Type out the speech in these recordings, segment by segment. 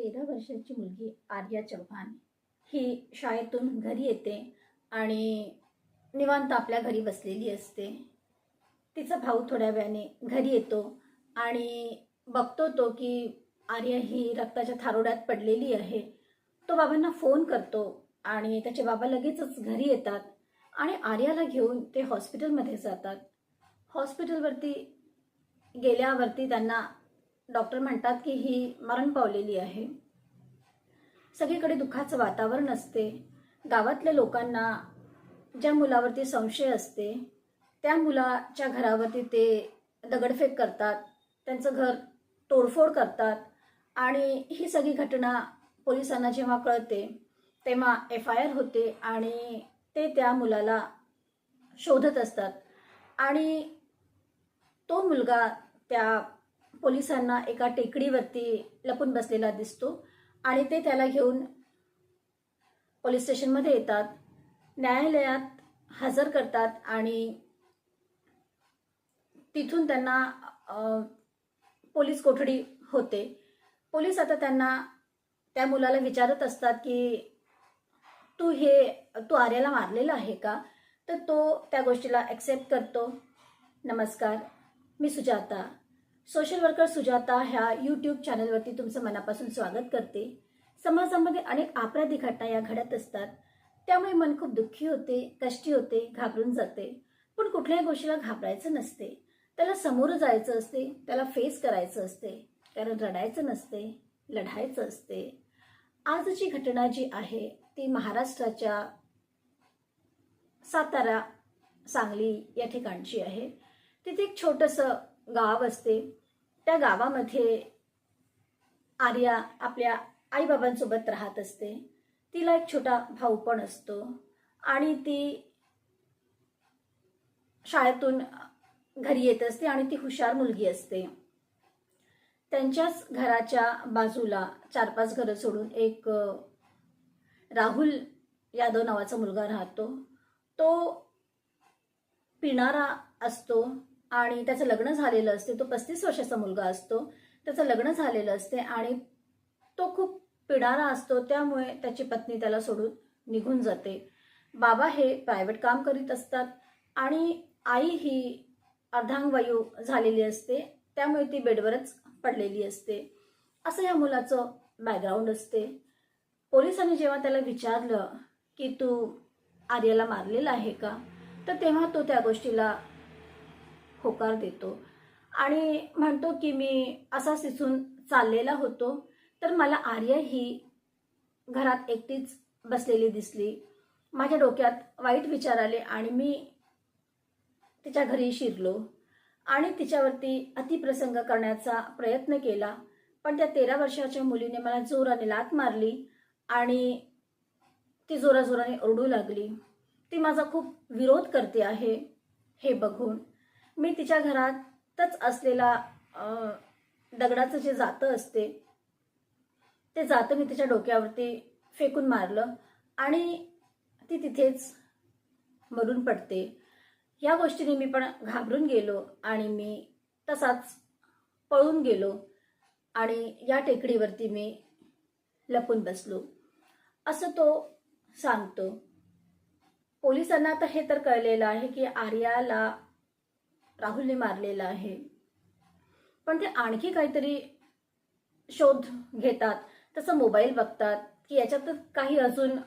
तेरा वर्षाची मुलगी आर्या चव्हाण ही शाळेतून घरी येते आणि निवांत आपल्या घरी बसलेली असते. तिचा भाऊ थोड्या वेळाने घरी येतो आणि बघतो तो की आर्या ही रक्ताच्या थारोड्यात पडलेली आहे. तो बाबांना फोन करतो आणि त्याचे बाबा लगेचच घरी येतात आणि आर्याला घेऊन ते हॉस्पिटलमध्ये जातात. हॉस्पिटलवरती गेल्यावरती त्यांना डॉक्टर म्हणतात की ही मरण पावलेली आहे. सगळीकडे दुःखाचं वातावरण असते. गावातल्या लोकांना ज्या मुलावरती संशय असते त्या मुलाच्या घरावरती ते दगडफेक करतात त्यांचं घर तोडफोड करतात आणि ही सगळी घटना पोलिसांना जेव्हा कळते तेव्हा एफ आय आर होते आणि ते त्या मुलाला शोधत असतात. आणि तो मुलगा त्या पोलिसांना एका टेकडीवरती लपून बसलेला दिसतो आणि ते त्याला घेऊन पोलीस स्टेशनमध्ये येतात. न्यायालयात हजर करतात आणि तिथून त्यांना पोलीस कोठडी होते. पोलीस आता त्यांना त्या मुलाला विचारत असतात की तू हे तू आर्याला मारलेलं आहे का? तर तो त्या गोष्टीला ॲक्सेप्ट करतो. नमस्कार मी सुजाता सोशल वर्कर सुजाता ह्या यूट्यूब चॅनलवरती तुमचं मनापासून स्वागत करते. समाजामध्ये अनेक अपराधी घटना या घडत असतात. त्यामुळे मन खूप दुःखी होते कष्टी होते घाबरून जाते. पण कुठल्याही गोष्टीला घाबरायचं नसते. त्याला समोर जायचं असते त्याला फेस करायचं असते कारण रडायचं नसते लढायचं असते. आजची घटना जी आहे ती महाराष्ट्राच्या सातारा सांगली या ठिकाणची आहे. तिथे एक छोटंसं गाव असते. त्या गावामध्ये आर्या आपल्या आईबाबांसोबत राहत असते. तिला एक छोटा भाऊ पण असतो. आणि ती शाळेतून घरी येत असते आणि ती हुशार मुलगी असते. त्यांच्याच घराच्या बाजूला चार पाच घरं सोडून एक राहुल यादव नावाचा मुलगा राहतो. तो पिणारा असतो. आणि त्याचं लग्न झालेलं असते तो पस्तीस वर्षाचा मुलगा असतो त्याचं लग्न झालेलं असते आणि तो खूप पिणारा असतो त्यामुळे त्याची पत्नी त्याला सोडून निघून जाते. बाबा हे प्रायव्हेट काम करीत असतात आणि आई ही अर्धांगवायू झालेली असते त्यामुळे ती बेडवरच पडलेली असते. असं या मुलाचं बॅकग्राऊंड असते. पोलिसांनी जेव्हा त्याला विचारलं की तू आर्याला मारलेला आहे का तर तेव्हा तो त्या गोष्टीला होकार देतो. आणि म्हणतो की मी असा सिसून चाललेला होतो तर मला आर्या ही घरात एकटीच बसलेली दिसली. माझ्या डोक्यात वाईट विचार आले आणि मी तिच्या घरी शिरलो. आणि तिच्यावरती अतिप्रसंग करण्याचा प्रयत्न केला पण त्या तेरा वर्षाच्या मुलीने मला जोराने लात मारली आणि ती जोराजोराने ओरडू लागली. ती माझा खूप विरोध करते आहे हे बघून. मी तिच्या घरातच असलेला दगडाचं जे जातं असते ते जातं मी तिच्या डोक्यावरती फेकून मारलं आणि ती तिथेच मरून पडते. या गोष्टीने मी पण घाबरून गेलो आणि मी तसाच पळून गेलो आणि या टेकडीवरती मी लपून बसलो. असं तो सांगतो. पोलिसांना तर हे तर कळलेलं आहे की आर्याला राहुलने मारलेलं आहे. पण ते आणखी काहीतरी शोध घेतात. तसं मोबाईल बघतात की याच्यातच काही अजून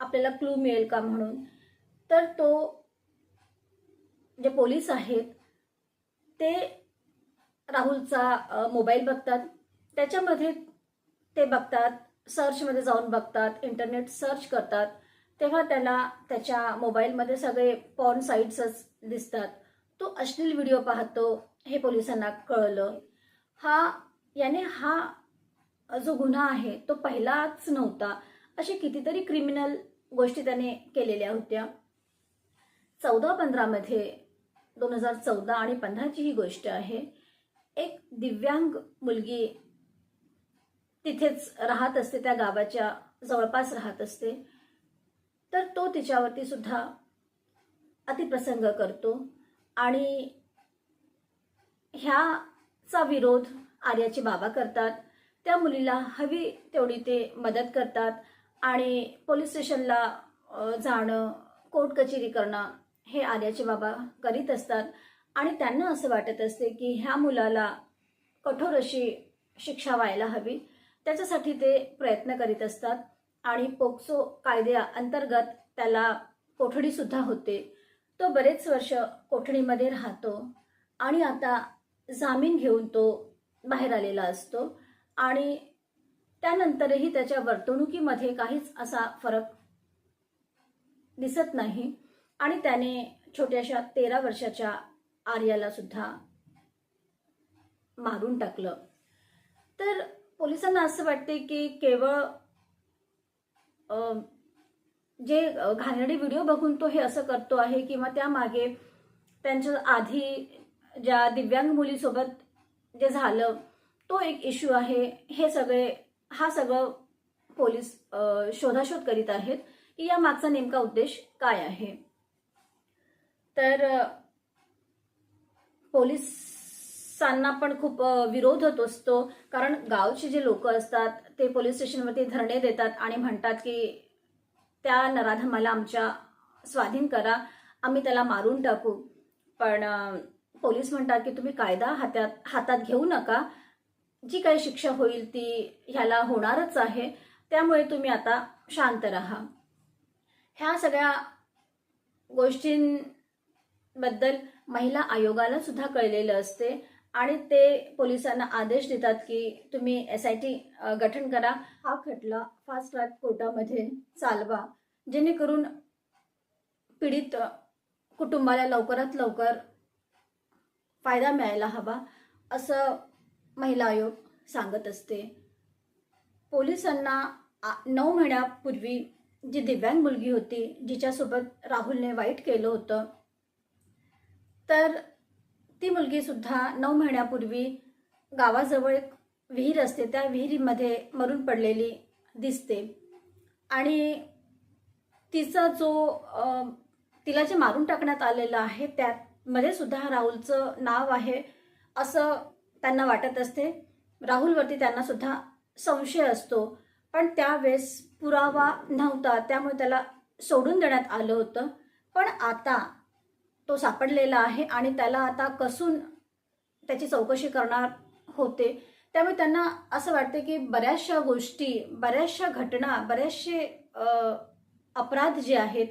आपल्याला क्लू मिळेल का म्हणून. तर तो जे पोलीस आहेत ते राहुलचा मोबाईल बघतात. त्याच्यामध्ये ते बघतात सर्चमध्ये जाऊन बघतात इंटरनेट सर्च करतात. तेव्हा त्याला त्याच्या मोबाईलमध्ये सगळे पॉर्न साईट्सच दिसतात. तो अश्लील व्हिडिओ पाहतो हे पोलिसांना कळलं. हा याने हा जो गुन्हा आहे तो पहिलाच नव्हता. असे कितीतरी क्रिमिनल गोष्टी त्याने केलेल्या होत्या. चौदा पंधरामध्ये दोन हजार चौदा आणि पंधराची ही गोष्ट आहे. एक दिव्यांग मुलगी तिथेच राहत असते त्या गावाच्या जवळपास राहत असते. तर तो तिच्यावरती सुद्धा अतिप्रसंग करतो. आणि ह्याचा विरोध आर्याचे बाबा करतात. त्या मुलीला हवी तेवढी ते मदत करतात आणि पोलीस स्टेशनला जाणं कोर्ट कचेरी करणं हे आर्याचे बाबा करीत असतात. आणि त्यांना असं वाटत असते की ह्या मुलाला कठोर अशी शिक्षा व्हायला हवी. त्याच्यासाठी ते प्रयत्न करीत असतात. आणि पोक्सो कायद्या अंतर्गत त्याला कोठडीसुद्धा होते. तो बरेच वर्ष कोठडीमध्ये राहतो आणि आता जामीन घेऊन तो बाहेर आलेला असतो. आणि त्यानंतरही त्याच्या वर्तणुकीमध्ये काहीच असा फरक दिसत नाही. आणि त्याने छोट्याशा तेरा वर्षाच्या आर्याला सुद्धा मारून टाकलं. तर पोलिसांना असं वाटते की केवळ जे अ, घाणेरडे व्हिडिओ बघून तो हे असं करतो आहे किंवा त्यामागे त्यांच्या आधी ज्या दिव्यांग मुलीसोबत जे झालं तो एक इश्यू आहे. हे सगळे हा सगळं पोलीस शोधाशोध करीत आहेत की या मागचा नेमका उद्देश काय आहे. तर पोलिसांना पण खूप विरोध होत असतो. कारण गावचे जे लोक असतात ते पोलीस स्टेशनवरती धरणे देतात आणि म्हणतात की त्या नराधमाला आमच्या स्वाधीन करा आम्ही त्याला मारून टाकू. पण पोलीस म्हणतात की तुम्ही कायदा हातात हातात घेऊ नका. जी काही शिक्षा होईल ती ह्याला होणारच आहे. त्यामुळे तुम्ही आता शांत राहा. ह्या सगळ्या गोष्टींबद्दल महिला आयोगाला सुद्धा कळलेलं असते. आणि ते पोलिसांना आदेश देतात की तुम्ही एस आय टी गठन करा. हा खटला फास्ट ट्रॅक कोर्टामध्ये चालवा. जेणेकरून पीडित कुटुंबाला लवकरात लवकर फायदा मिळायला हवा असं महिला आयोग सांगत असते. पोलिसांना आ- नऊ महिन्यापूर्वी जी दिव्यांग मुलगी होती जिच्यासोबत राहुलने वाईट केलं होतं तर ती मुलगी सुद्धा नऊ महिन्यापूर्वी गावाजवळ एक विहीर असते त्या विहिरीमध्ये मरून पडलेली दिसते. आणि तिचा जो तिला जे मारून टाकण्यात आलेलं आहे त्यामध्ये सुद्धा राहुलचं नाव आहे असं त्यांना वाटत असते. राहुलवरती त्यांना सुद्धा संशय असतो. पण त्यावेळेस पुरावा नव्हता त्यामुळे त्याला सोडून देण्यात आलं होतं. पण आता तो सापडलेला आहे आणि त्याला आता कसून त्याची चौकशी करणार होते. त्यामुळे त्यांना असं वाटते की बऱ्याचशा गोष्टी बऱ्याचशा घटना बरेचसे अपराध जे आहेत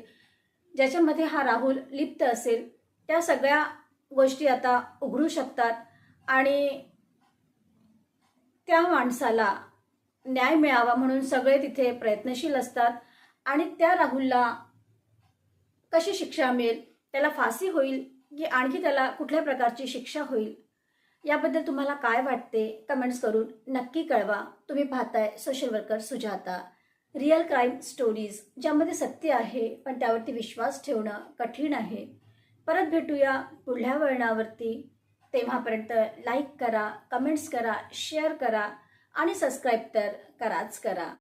ज्याच्यामध्ये हा राहुल लिप्त असेल त्या सगळ्या गोष्टी आता उघडू शकतात आणि त्या माणसाला न्याय मिळावा म्हणून सगळे तिथे प्रयत्नशील असतात आणि त्या राहुलला कशी शिक्षा मिळेल? त्याला फाशी होईल की आणखी त्याला कुठल्या प्रकारची शिक्षा होईल? याबद्दल तुम्हाला काय वाटते? कमेंट्स करून नक्की कळवा. तुम्ही पाहताय social worker Sujata. Real crime stories ज्यामध्ये सत्य आहे पण त्यावरती विश्वास ठेवणं कठीण आहे. परत भेटूया पुढल्या वळणावरती. तेव्हापर्यंत लाईक करा कमेंट्स करा शेअर करा आणि सबस्क्राईब तर कराच करा.